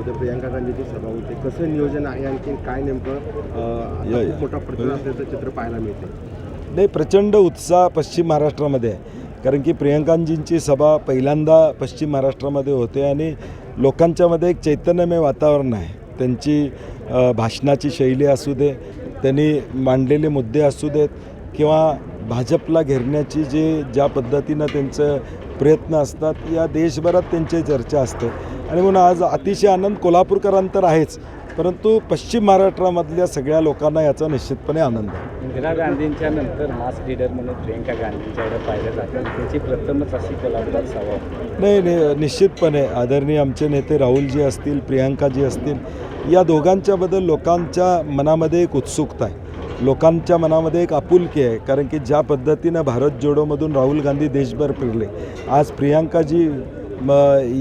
उद्या प्रियांका गांधीची सभा होते. कसं नियोजन आहे आणखी काय नेमकं मोठा प्रतिसाद असल्याचं चित्र पाहायला मिळते नाही प्रचंड उत्साह पश्चिम महाराष्ट्रामध्ये आहे. कारण की प्रियंकांजींची सभा पहिल्यांदा पश्चिम महाराष्ट्रामध्ये होते आणि लोकांच्यामध्ये एक चैतन्यमय वातावरण आहे. त्यांची भाषणाची शैली असू दे त्यांनी मांडलेले मुद्दे असू देत किंवा भाजपला घेरण्याची जे ज्या पद्धतीनं त्यांचं प्रयत्न असतात या देशभरात त्यांची चर्चा असते. आणि म्हणून आज अतिशय आनंद कोल्हापूरकरांतर आहेच परंतु पश्चिम महाराष्ट्रामधल्या सगळ्या लोकांना याचा निश्चितपणे आनंद आहे. इंदिरा गांधींच्या नंतर मास लीडर म्हणून प्रियंका गांधींच्याकडे पाहिलं जातं. त्यांची प्रथमच अशी कोल्हापुरात सभा. नाही नाही निश्चितपणे आदरणीय आमचे नेते राहुलजी असतील प्रियांकाजी असतील या दोघांच्याबद्दल लोकांच्या मनामध्ये एक उत्सुकता आहे. लोकांच्या मनामध्ये एक आपुलकी आहे कारण की ज्या पद्धतीनं भारत जोडोमधून राहुल गांधी देशभर फिरले आज प्रियांकाजी म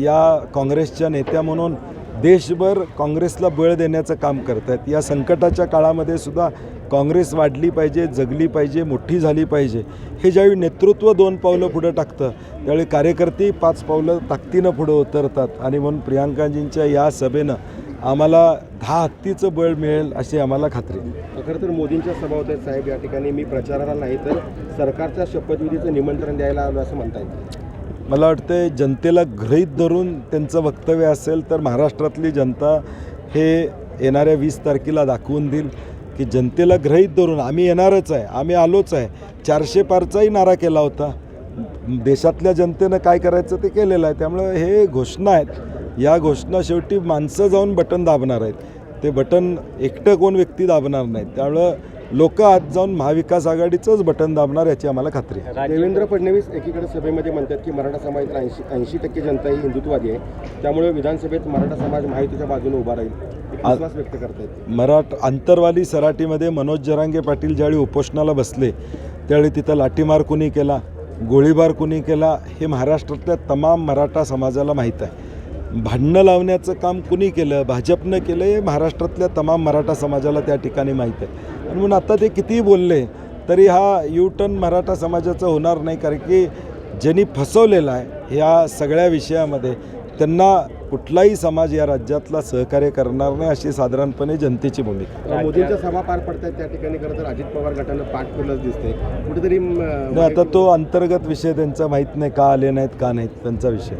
या काँग्रेसच्या नेत्या म्हणून देशभर काँग्रेसला बळ देण्याचं काम करत आहेत या संकटाच्या काळामध्ये सुद्धा काँग्रेस वाढली पाहिजे जगली पाहिजे मोठी झाली पाहिजे. हे ज्यावेळी नेतृत्व दोन पावलं पुढं टाकतं त्यावेळी कार्यकर्ते पाच पावलं ताकदीनं पुढं उतरतात. आणि म्हणून प्रियांकाजींच्या या सभेनं आम्हाला दहा हत्तीचं बळ मिळेल अशी आम्हाला खात्री. खरं तर मोदींच्या सभा होत आहेत साहेब या ठिकाणी मी प्रचाराला नाही तर सरकारच्या शपथविधीचं निमंत्रण द्यायला आलो असं म्हणता येईल मला वाटतं जनतेला गृहीत धरून त्यांचं वक्तव्य असेल तर महाराष्ट्रातली जनता हे येणाऱ्या वीस तारखेला दाखवून देईल की जनतेला गृहीत धरून आम्ही येणारच आहे आम्ही आलोच आहे. चारशे पारचाही नारा केला होता. देशातल्या जनतेनं काय करायचं ते केलेलं आहे त्यामुळं हे घोषणा आहेत. या घोषणा शेवटी माणसं जाऊन बटन दाबणार आहेत. ते बटन एकटं कोण व्यक्ती दाबणार नाहीत. त्यामुळं लोक आज जाऊन महाविकास आघाडीचंच बटन दाबणार याची आम्हाला खात्री आहे. देवेंद्र फडणवीस एकीकडे सभेमध्ये म्हणतात की मराठा समाजात ऐंशी ऐंशी टक्के जनता ही हिंदुत्ववादी आहे. त्यामुळे विधानसभेत मराठा समाज महायुतीच्या बाजूने उभा राहील. विश्वास व्यक्त करतायत. मराठ आंतरवाली सराटीमध्ये मनोज जरांगे पाटील ज्यावेळी उपोषणाला बसले त्यावेळी तिथं लाठीमार कुणी केला गोळीबार कुणी केला हे महाराष्ट्रातल्या तमाम मराठा समाजाला माहीत आहे. भांडणं लावण्याचं काम कुणी केलं? भाजपनं केलं हे महाराष्ट्रातल्या तमाम मराठा समाजाला त्या ठिकाणी माहीत आहे. आणि म्हणून आता ते कितीही बोलले तरी हा यू टर्न मराठा समाजाचा होणार नाही कारण की ज्यांनी फसवलेला आहे ह्या सगळ्या विषयामध्ये त्यांना कुठलाही समाज या राज्यातला सहकार्य करणार नाही अशी साधारणपणे जनतेची भूमिका. मोदींच्या सभा पार पडतात त्या ठिकाणी खरं तर अजित पवार गटानं पाठ फिरलंच दिसते कुठेतरी आता तो अंतर्गत विषय त्यांचा माहीत नाही का आले नाहीत का नाहीत त्यांचा विषय.